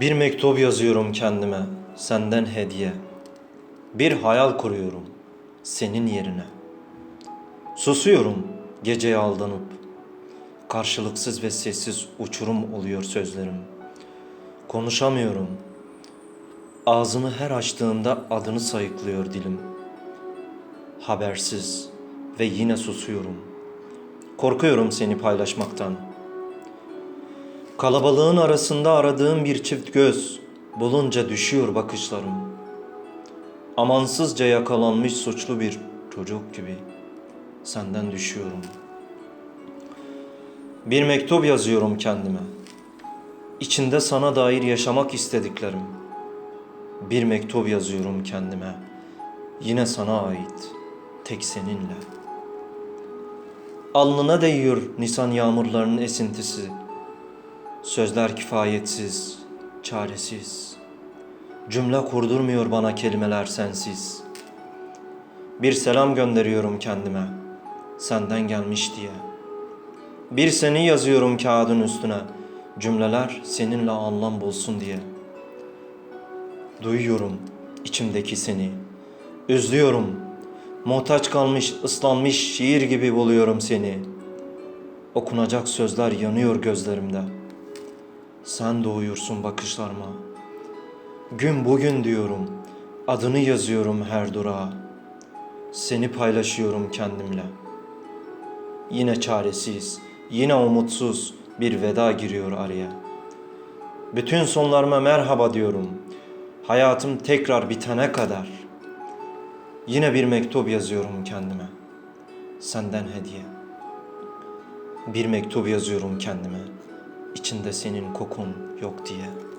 Bir mektup yazıyorum kendime, senden hediye. Bir hayal kuruyorum, senin yerine. Susuyorum geceye aldanıp. Karşılıksız ve sessiz uçurum oluyor sözlerim. Konuşamıyorum. Ağzımı her açtığımda adını sayıklıyor dilim. Habersiz ve yine susuyorum. Korkuyorum seni paylaşmaktan. Kalabalığın arasında aradığım bir çift göz bulunca düşüyor bakışlarım. Amansızca yakalanmış suçlu bir çocuk gibi senden düşüyorum. Bir mektup yazıyorum kendime. İçinde sana dair yaşamak istediklerim. Bir mektup yazıyorum kendime. Yine sana ait. Tek seninle. Alnına değiyor nisan yağmurlarının esintisi. Sözler kifayetsiz, çaresiz. Cümle kurdurmuyor bana kelimeler sensiz. Bir selam gönderiyorum kendime, senden gelmiş diye. Bir seni yazıyorum kağıdın üstüne, cümleler seninle anlam bulsun diye. Duyuyorum içimdeki seni, üzlüyorum. Muhtaç kalmış, ıslanmış şiir gibi buluyorum seni. Okunacak sözler yanıyor gözlerimde. Sen doğuyorsun bakışlarıma. Gün bugün diyorum, adını yazıyorum her durağa. Seni paylaşıyorum kendimle. Yine çaresiz, yine umutsuz bir veda giriyor araya. Bütün sonlarıma merhaba diyorum. Hayatım tekrar bitene kadar. Yine bir mektup yazıyorum kendime. Senden hediye. Bir mektup yazıyorum kendime. İçinde senin kokun yok diye.''